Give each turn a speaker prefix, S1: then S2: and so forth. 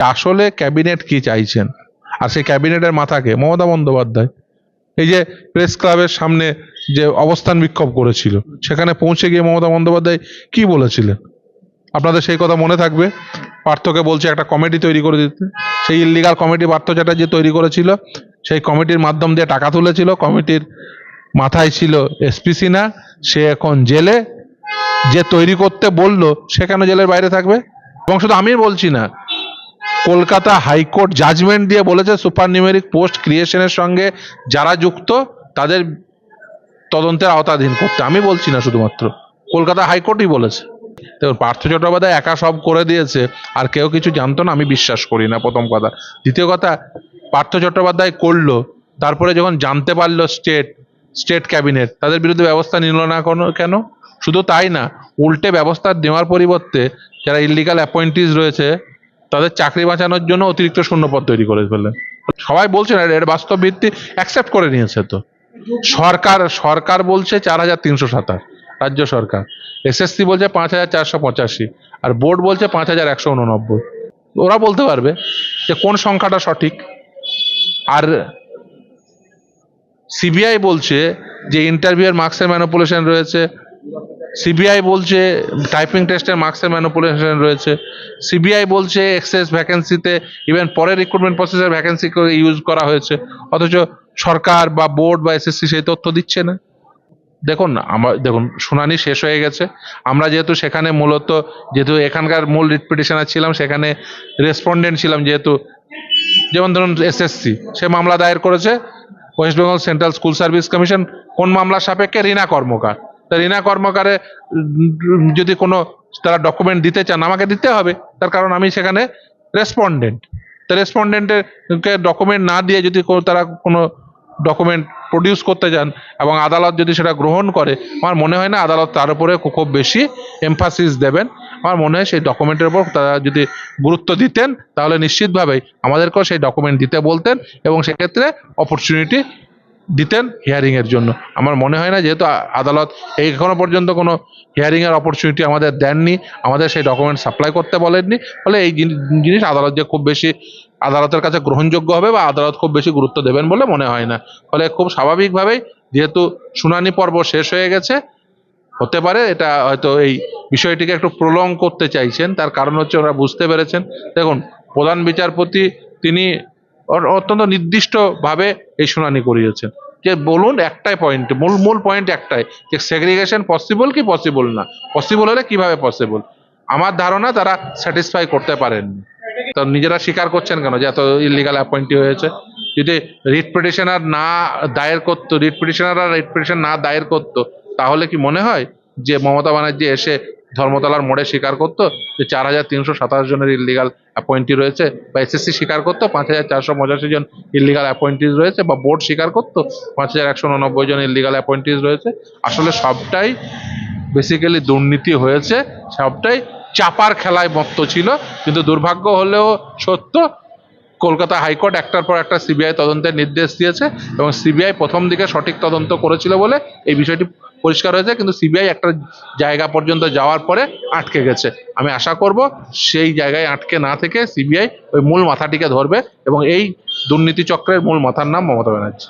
S1: আসলে ক্যাবিনেট কি চাইছেন? আর সেই ক্যাবিনেটের মাথাকে মমতা বন্দ্যোপাধ্যায়, এই যে প্রেস ক্লাবের সামনে যে অবস্থান বিক্ষোভ করেছিল, সেখানে পৌঁছে গিয়ে মমতা বন্দ্যোপাধ্যায় কি বলেছিলেন? আপনাদের সেই কথা মনে থাকবে? পার্থকে বলছে একটা কমিটি তৈরি করে দিতে। সেই ইল্লিগাল কমিটি পার্থ চ্যাটার্জি তৈরি করেছিল। সেই কমিটির মাধ্যম দিয়ে টাকা তুলেছিল। কমিটির মাথায় ছিল এসপি সিনহা। সে এখন জেলে। যে তৈরি করতে বলল সে কেন জেলের বাইরে থাকবে। এবং শুধু আমি বলছি না কলকাতা হাইকোর্ট জাজমেন্ট দিয়ে বলেছে সুপার নিউমেরিক পোস্ট ক্রিয়েশনের সঙ্গে যারা যুক্ত, তাদের তদন্তের আওতাধীন করতে। আমি বলছি না শুধুমাত্র, কলকাতা হাইকোর্টই বলেছে। দেখুন, পার্থ চট্টোপাধ্যায় একা সব করে দিয়েছে, আর কেউ কিছু জানতো না, আমি বিশ্বাস করি না, প্রথম কথা। দ্বিতীয় কথা, পার্থ চট্টোপাধ্যায় করল, তারপরে যখন জানতে পারল স্টেট স্টেট ক্যাবিনেট তাদের বিরুদ্ধে ব্যবস্থা নিল না কোনো কেন? শুধু তাই না, উল্টে ব্যবস্থা নেওয়ার পরিবর্তে যারা ইলিগাল অ্যাপয়েন্টিস রয়েছে তাদের চাকরি বাঁচানোর জন্য অতিরিক্ত শূন্যপদ তৈরি করে ফেলে সবাই বলছে না, এর বাস্তব ভিত্তি অ্যাকসেপ্ট করে নিয়েছে তো। সরকার সরকার বলছে চার হাজার তিনশো সাতাশ, রাজ্য সরকার। এসএসসি বলছে পাঁচ হাজার চারশো পঁচাশি, আর বোর্ড বলছে পাঁচ হাজার একশো উননব্বই। ওরা বলতে পারবে যে কোন সংখ্যাটা সঠিক। আর সিবিআই বলছে যে ইন্টারভিউয়ের মার্কসের ম্যানিপুলেশন রয়েছে সিবিআই বলছে টাইপিং টেস্টের মার্কসের ম্যানিপুলেশন রয়েছে। সিবিআই বলছে এক্সেস ভ্যাকেন্সিতে ইভেন পরে রিক্রুটমেন্ট প্রসেসের ভ্যাকেন্সি ইউজ করা হয়েছে। অথচ সরকার বা বোর্ড বা এসএসসি সেই তথ্য দিচ্ছে না। দেখুন, আমার, দেখুন, শুনানি শেষ হয়ে গেছে। আমরা যেহেতু সেখানে মূলত, যেহেতু এখানকার মূল রিট ছিলাম, সেখানে রেসপন্ডেন্ট ছিলাম যেহেতু। যেমন ধরুন এসএসসি সে মামলা দায়ের করেছে West Bengal Central School Service Commission কোন মামলার সাপেক্ষে রিনা কর্মকার? তা রীনা কর্মকারে যদি কোনো তারা ডকুমেন্ট দিতে চান, আমাকে দিতে হবে। তার কারণ আমি সেখানে রেসপন্ডেন্ট তা রেসপন্ডেন্টের ডকুমেন্ট না দিয়ে যদি তারা কোনো ডকুমেন্ট প্রডিউস করতে যান এবং আদালত যদি সেটা গ্রহণ করে, আমার মনে হয় না আদালত তার উপরে খুব বেশি এমফাসিস দেবেন। আমার মনে হয় সেই ডকুমেন্টের উপর তারা যদি গুরুত্ব দিতেন, তাহলে নিশ্চিতভাবেই আমাদেরকেও সেই ডকুমেন্ট দিতে বলতেন এবং সেক্ষেত্রে অপরচুনিটি দিতেন হিয়ারিং এর জন্য। আমার মনে হয় না যেহেতু আদালত এই এখনও পর্যন্ত কোনো হিয়ারিং এর অপরচুনিটি আমাদের দেননি, আমাদের সেই ডকুমেন্ট সাপ্লাই করতে বলেননি, ফলে এই জিনিস আদালত যে খুব বেশি, আদালতের কাছে গ্রহণযোগ্য হবে বা আদালত খুব বেশি গুরুত্ব দেবেন বলে মনে হয় না। ফলে খুব স্বাভাবিকভাবেই যেহেতু শুনানি পর্ব শেষ হয়ে গেছে, হতে পারে এটা হয়তো এই বিষয়টিকে একটু প্রলং করতে চাইছেন, তার কারণ হচ্ছে ওরা বুঝতে পেরেছেন। দেখুন, প্রধান বিচারপতি, তিনি অত্যন্ত নির্দিষ্টভাবে এই শুনানি করিয়েছেন যে বলুন একটাই পয়েন্ট মূল মূল পয়েন্ট একটাই, যে সেগ্রিগেশন পসিবল কি পসিবল না? পসিবল হলে কীভাবে পসিবল আমার ধারণা তারা স্যাটিসফাই করতে পারেননি। তো নিজেরা স্বীকার করছেন কেন যে এত ইলিগাল অ্যাপয়েন্টি হয়েছে? যদি রিট পিটিশনার না দায়ের করতো রিট পিটিশনাররা রিট পিটিশন না দায়ের করতো, তাহলে কি মনে হয় যে মমতা ব্যানার্জি এসে ধর্মতলার মোড়ে স্বীকার করতো যে চার হাজার তিনশো সাতাশ জনের ইলিগাল অ্যাপয়েন্টি রয়েছে বা এসএসসি স্বীকার করতো, পাঁচ হাজার চারশো পঁচাশি জন ইলিগাল অ্যাপয়েন্টিজ রয়েছে বা বোর্ড স্বীকার করতো, পাঁচ হাজার একশো উননব্বই জন ইলিগাল অ্যাপয়েন্টিজ রয়েছে। আসলে সবটাই বেসিক্যালি দুর্নীতি হয়েছে, সবটাই চাপার খেলায় মত্ত ছিল। কিন্তু দুর্ভাগ্য হলেও সত্য, কলকাতা হাইকোর্ট একটার পর একটা সিবিআই তদন্তের নির্দেশ দিয়েছে এবং সিবিআই প্রথম দিকে সঠিক তদন্ত করেছিল বলে এই বিষয়টি পরিষ্কার হয়েছে, কিন্তু সিবিআই একটা জায়গা পর্যন্ত যাওয়ার পরে আটকে গেছে। আমি আশা করব সেই জায়গায় আটকে না থেকে সিবিআই ওই মূল মাথাটিকে ধরবে এবং এই দুর্নীতি চক্রের মূল মাথার নাম মমতা ব্যানার্জি।